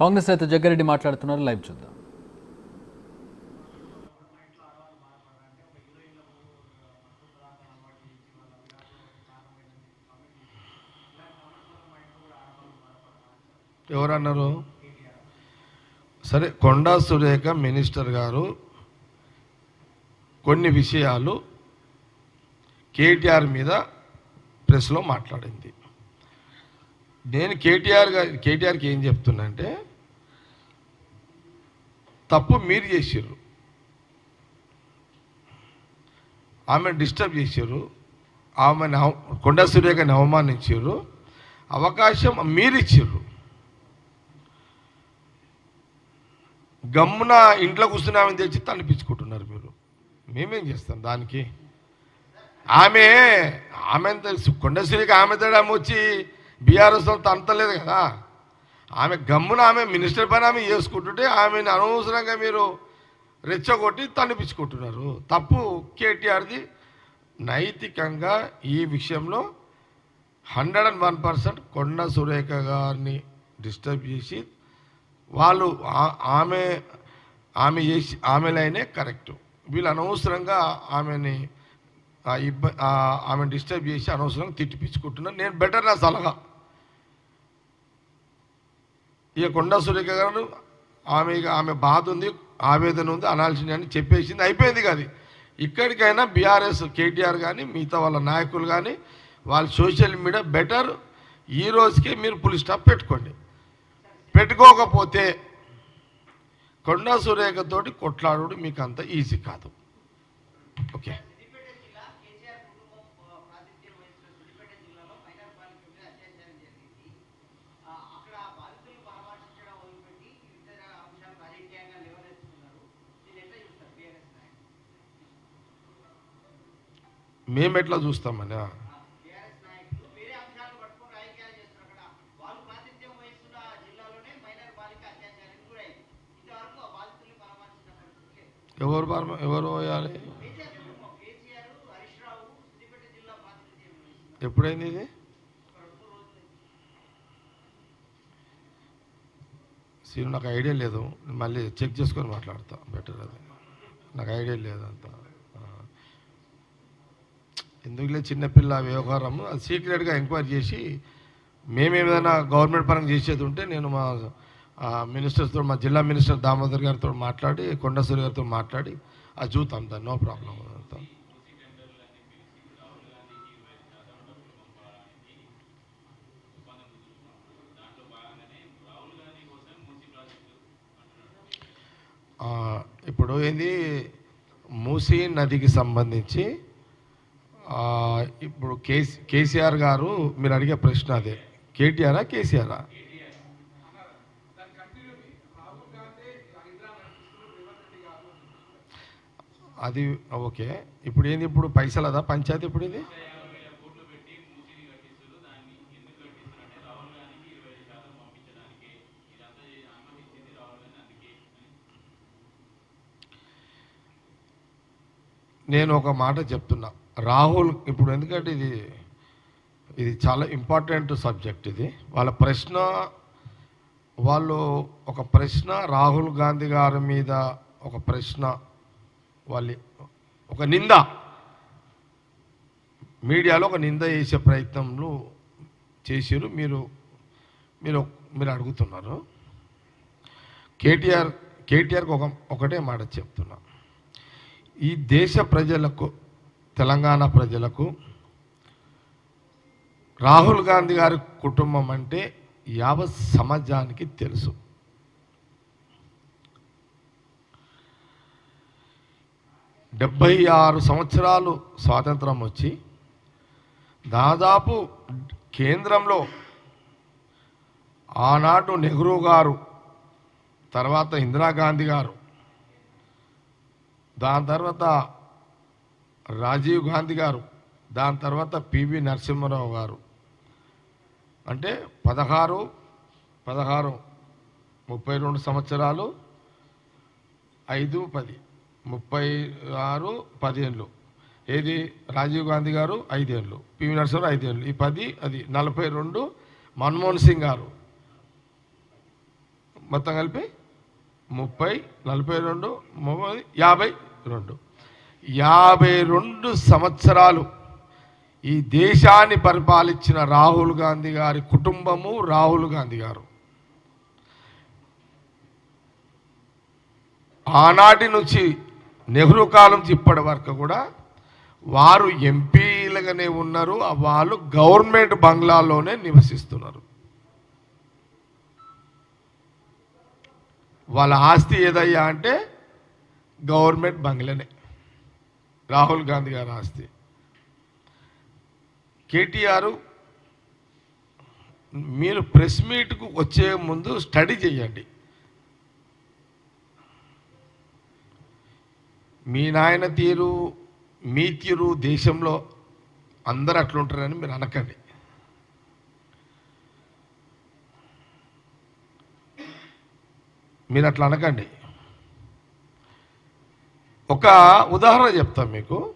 కాంగ్రెస్ నేత జగ్గారెడ్డి మాట్లాడుతున్నారు లైవ్ చూద్దాం. ఎవరన్నారు? సరే కొండా సురేఖ మినిస్టర్ గారు కొన్ని విషయాలు కేటీఆర్ మీద ప్రెస్లో మాట్లాడింది. నేను కేటీఆర్ గారు కేటీఆర్కి ఏం చెప్తున్నా అంటే తప్పు మీరు చేసారు ఆమె డిస్టర్బ్ చేశారు ఆమెను అవ- కొండా అవమానించారు అవకాశం మీరు ఇచ్చారు గమ్మున ఇంట్లో కూర్చుని ఆమెను తెచ్చి తనిపించుకుంటున్నారు మీరు. మేమేం చేస్తాం దానికి? ఆమె ఆమె కొండశ్రీకి ఆమె తేడా వచ్చి బీఆర్ఎస్ వాళ్ళతో అంతలేదు కదా. ఆమె గమ్మున ఆమె మినిస్టర్ పని ఆమె చేసుకుంటుంటే ఆమెను అనవసరంగా మీరు రెచ్చగొట్టి తనిపించుకుంటున్నారు తప్పు కేటీఆర్ది. నైతికంగా ఈ విషయంలో హండ్రెడ్ అండ్ వన్ పర్సెంట్ కొండ సురేఖ గారిని డిస్టర్బ్ చేసి వాళ్ళు ఆ- ఆమె ఆమె చేసి ఆమెలైనే కరెక్ట్. వీళ్ళు అనవసరంగా ఆమెని ఇబ్బ ఆమెను డిస్టర్బ్ చేసి అనవసరంగా తిట్టిపించుకుంటున్నాను నేను బెటర్ నా సలహా. ఇక కొండా సురేఖ గారు ఆమె ఇక ఆమె బాధ ఉంది ఆవేదన ఉంది అనాల్సింది అని చెప్పేసింది అయిపోయింది కాదు ఇక్కడికైనా బీఆర్ఎస్ కేటీఆర్ కానీ మిగతా వాళ్ళ నాయకులు కానీ వాళ్ళ సోషల్ మీడియా బెటర్ ఈ రోజుకే మీరు పులి స్టాప్ పెట్టుకోండి. పెట్టుకోకపోతే కొండా సురేఖతోటి కొట్లాడు మీకు అంత ఈజీ కాదు. ఓకే. మేము ఎట్లా చూస్తామని ఎవరు జిల్లా ఎవరు పోయాలి? ఎప్పుడైంది ఇది? సీను నాకు ఐడియా లేదు. మళ్ళీ చెక్ చేసుకొని మాట్లాడతా. బెటర్ అది. నాకు ఐడియా లేదు ఎందుకులే చిన్నపిల్ల వ్యవహారం అది సీక్రెట్గా ఎంక్వైరీ చేసి మేమేమైనా గవర్నమెంట్ పరంగా చేసేది ఉంటే నేను మా మినిస్టర్స్తో మా జిల్లా మినిస్టర్ దామోదర్ గారితో మాట్లాడి కొండసూరి గారితో మాట్లాడి అది చూద్దాం దాన్ని నో ప్రాబ్లం. అంతా ఇప్పుడు ఏంది? మూసీ నదికి సంబంధించి ఇప్పుడు కేసీ కేసీఆర్ గారు మీరు అడిగే ప్రశ్న అదే. కేటీఆరా కేసీఆరా? అది ఓకే. ఇప్పుడు ఏంది ఇప్పుడు పైసలదా పంచాయతీ ఇప్పుడు ఇది నేను ఒక మాట చెప్తున్నా. రాహుల్ ఇప్పుడు ఎందుకంటే ఇది ఇది చాలా ఇంపార్టెంట్ సబ్జెక్ట్ ఇది. వాళ్ళ ప్రశ్న వాళ్ళు ఒక ప్రశ్న రాహుల్ గాంధీ గారి మీద ఒక ప్రశ్న వాళ్ళ ఒక నింద. మీడియాలో ఒక నింద చేసే ప్రయత్నంలో చేశారు. మీరు మీరు మీరు అడుగుతున్నారు. కేటీఆర్ కేటీఆర్కి ఒక ఒకటే మాట చెప్తున్నా. ఈ దేశ ప్రజలకు తెలంగాణ ప్రజలకు రాహుల్ గాంధీ గారి కుటుంబం అంటే యావత్ సమాజానికి తెలుసు. డెబ్భై ఆరు సంవత్సరాలు స్వాతంత్రం వచ్చి దాదాపు కేంద్రంలో ఆనాడు నెహ్రూ గారు తర్వాత ఇందిరాగాంధీ గారు దాని తర్వాత రాజీవ్ గాంధీ గారు దాని తర్వాత పివి నరసింహారావు గారు. అంటే పదహారు పదహారు ముప్పై రెండు సంవత్సరాలు ఐదు పది ముప్పై ఆరు పదిహేనులు. ఏది? రాజీవ్ గాంధీ గారు ఐదేళ్ళు పివి నరసింహారావు ఐదేళ్ళు. ఈ పది అది నలభై రెండు మన్మోహన్ సింగ్ గారు. మొత్తం కలిపి ముప్పై నలభై రెండు ముప్పై యాభై రెండు. యాభై రెండు సంవత్సరాలు ఈ దేశాన్ని పరిపాలించిన రాహుల్ గాంధీ గారి కుటుంబము రాహుల్ గాంధీ గారు. ఆనాటి నుంచి నెహ్రూ కాలం ఇప్పటి వరకు కూడా వారు ఎంపీలుగానే ఉన్నారు వాళ్ళు గవర్నమెంట్ బంగ్లాలోనే నివసిస్తున్నారు. వాళ్ళ ఆస్తి ఏదయ్యా అంటే గవర్నమెంట్ బంగ్లనే. రాహుల్ గాంధీ గారి ఆస్తి. కేటీఆర్ మీరు ప్రెస్ మీట్కు వచ్చే ముందు స్టడీ చేయండి మీ నాయన తీరు మీ తీరు దేశంలో అందరు అట్లుంటారని మీరు అనకండి. మీరు అట్లా అనకండి. ఒక ఉదాహరణ చెప్తాను మీకు.